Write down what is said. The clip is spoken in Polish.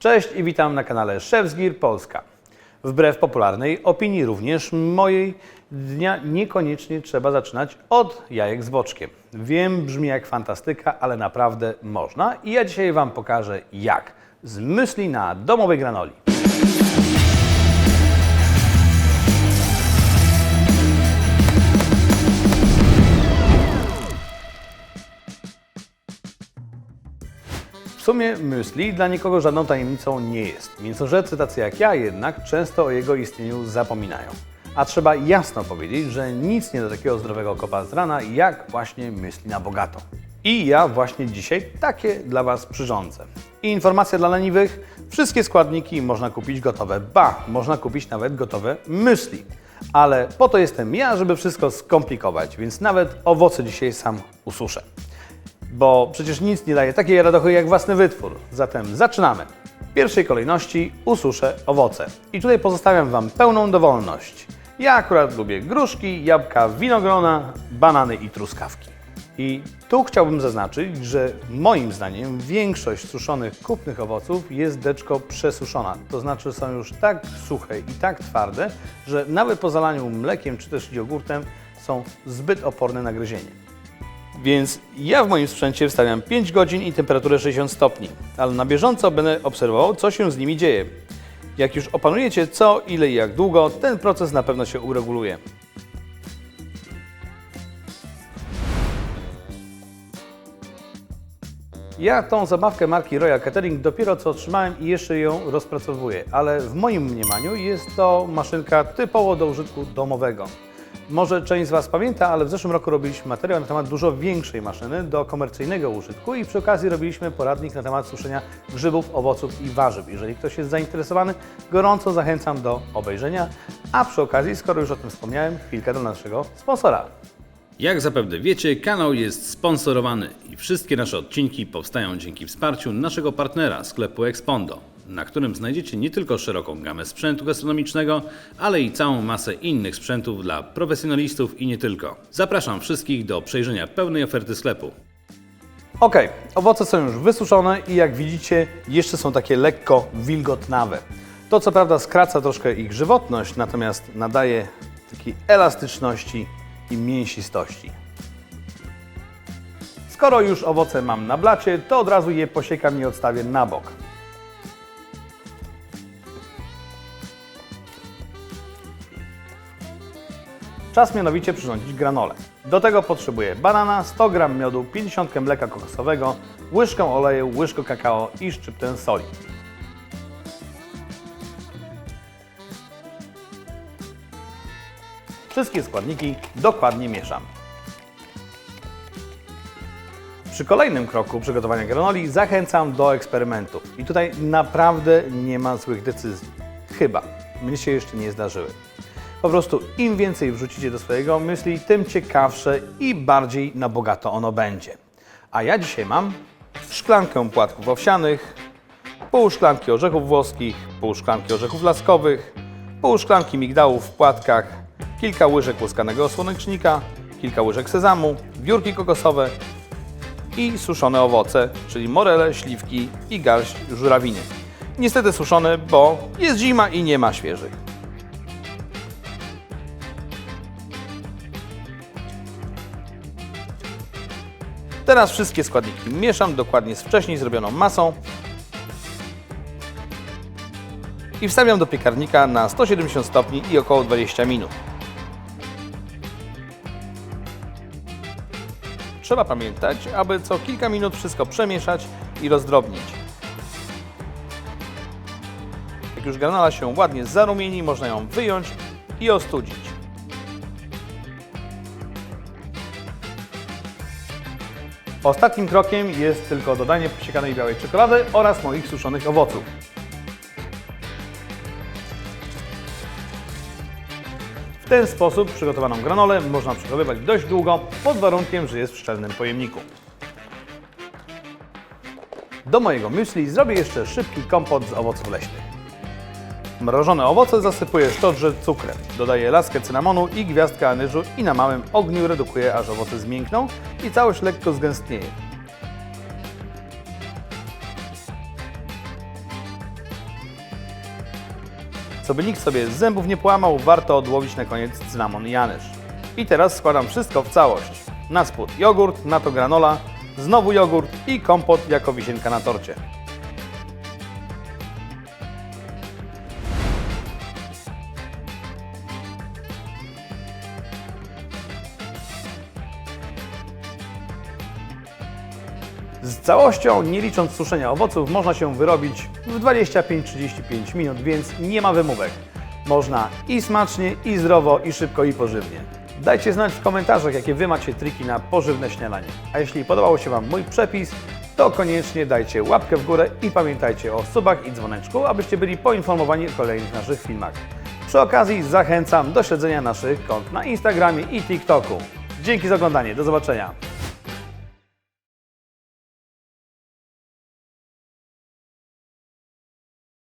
Cześć i witam na kanale Szefzgir Polska. Wbrew popularnej opinii również mojej dnia niekoniecznie trzeba zaczynać od jajek z boczkiem. Wiem, brzmi jak fantastyka, ale naprawdę można i ja dzisiaj Wam pokażę jak. Z myśli na domowej granoli. Sumie myśli dla nikogo żadną tajemnicą nie jest. Mięsożercy tacy jak ja jednak często o jego istnieniu zapominają. A trzeba jasno powiedzieć, że nic nie do takiego zdrowego kopa z rana jak właśnie myśli na bogato. I ja właśnie dzisiaj takie dla Was przyrządzę. I informacja dla leniwych, wszystkie składniki można kupić gotowe. Ba, można kupić nawet gotowe myśli. Ale po to jestem ja, żeby wszystko skomplikować, więc nawet owoce dzisiaj sam ususzę bo przecież nic nie daje takiej radochy jak własny wytwór. Zatem zaczynamy. W pierwszej kolejności ususzę owoce. I tutaj pozostawiam Wam pełną dowolność. Ja akurat lubię gruszki, jabłka, winogrona, banany i truskawki. I tu chciałbym zaznaczyć, że moim zdaniem większość suszonych kupnych owoców jest deczko przesuszona. To znaczy są już tak suche i tak twarde, że nawet po zalaniu mlekiem czy też jogurtem są zbyt oporne na gryzienie. Więc ja w moim sprzęcie wstawiam 5 godzin i temperaturę 60 stopni, ale na bieżąco będę obserwował, co się z nimi dzieje. Jak już opanujecie co, ile i jak długo, ten proces na pewno się ureguluje. Ja tą zabawkę marki Royal Catering dopiero co otrzymałem i jeszcze ją rozpracowuję, ale w moim mniemaniu jest to maszynka typowo do użytku domowego. Może część z Was pamięta, ale w zeszłym roku robiliśmy materiał na temat dużo większej maszyny do komercyjnego użytku i przy okazji robiliśmy poradnik na temat suszenia grzybów, owoców i warzyw. Jeżeli ktoś jest zainteresowany, gorąco zachęcam do obejrzenia, a przy okazji, skoro już o tym wspomniałem, chwilkę do naszego sponsora. Jak zapewne wiecie, kanał jest sponsorowany i wszystkie nasze odcinki powstają dzięki wsparciu naszego partnera sklepu Expondo, na którym znajdziecie nie tylko szeroką gamę sprzętu gastronomicznego, ale i całą masę innych sprzętów dla profesjonalistów i nie tylko. Zapraszam wszystkich do przejrzenia pełnej oferty sklepu. Ok, owoce są już wysuszone i jak widzicie, jeszcze są takie lekko wilgotnawe. To co prawda skraca troszkę ich żywotność, natomiast nadaje takiej elastyczności i mięsistości. Skoro już owoce mam na blacie, to od razu je posiekam i odstawię na bok. Czas mianowicie przyrządzić granolę. Do tego potrzebuję banana, 100 g miodu, 50 g mleka kokosowego, łyżkę oleju, łyżkę kakao i szczyptę soli. Wszystkie składniki dokładnie mieszam. Przy kolejnym kroku przygotowania granoli zachęcam do eksperymentów. I tutaj naprawdę nie ma złych decyzji. Chyba. Mnie się jeszcze nie zdarzyły. Po prostu im więcej wrzucicie do swojego myśli, tym ciekawsze i bardziej na bogato ono będzie. A ja dzisiaj mam szklankę płatków owsianych, pół szklanki orzechów włoskich, pół szklanki orzechów laskowych, pół szklanki migdałów w płatkach, kilka łyżek łuskanego słonecznika, kilka łyżek sezamu, biurki kokosowe i suszone owoce, czyli morele, śliwki i garść żurawiny. Niestety suszone, bo jest zima i nie ma świeżych. Teraz wszystkie składniki mieszam dokładnie z wcześniej zrobioną masą i wstawiam do piekarnika na 170 stopni i około 20 minut. Trzeba pamiętać, aby co kilka minut wszystko przemieszać i rozdrobnić. Jak już granola się ładnie zarumieni, można ją wyjąć i ostudzić. Ostatnim krokiem jest tylko dodanie posiekanej białej czekolady oraz moich suszonych owoców. W ten sposób przygotowaną granolę można przechowywać dość długo, pod warunkiem, że jest w szczelnym pojemniku. Do mojego myśli zrobię jeszcze szybki kompot z owoców leśnych. Mrożone owoce zasypuję szczodrze cukrem. Dodaję laskę cynamonu i gwiazdkę anyżu i na małym ogniu redukuję, aż owoce zmiękną i całość lekko zgęstnieje. co by nikt sobie zębów nie połamał, warto odłowić na koniec cynamon i anyż. I teraz składam wszystko w całość. Na spód jogurt, na to granola, znowu jogurt i kompot jako wisienka na torcie. Z całością, nie licząc suszenia owoców, można się wyrobić w 25-35 minut, więc nie ma wymówek. Można i smacznie, i zdrowo, i szybko, i pożywnie. Dajcie znać w komentarzach, jakie Wy macie triki na pożywne śniadanie. A jeśli podobał się Wam mój przepis, to koniecznie dajcie łapkę w górę i pamiętajcie o subach i dzwoneczku, abyście byli poinformowani o kolejnych naszych filmach. Przy okazji zachęcam do śledzenia naszych kont na Instagramie i TikToku. Dzięki za oglądanie, do zobaczenia.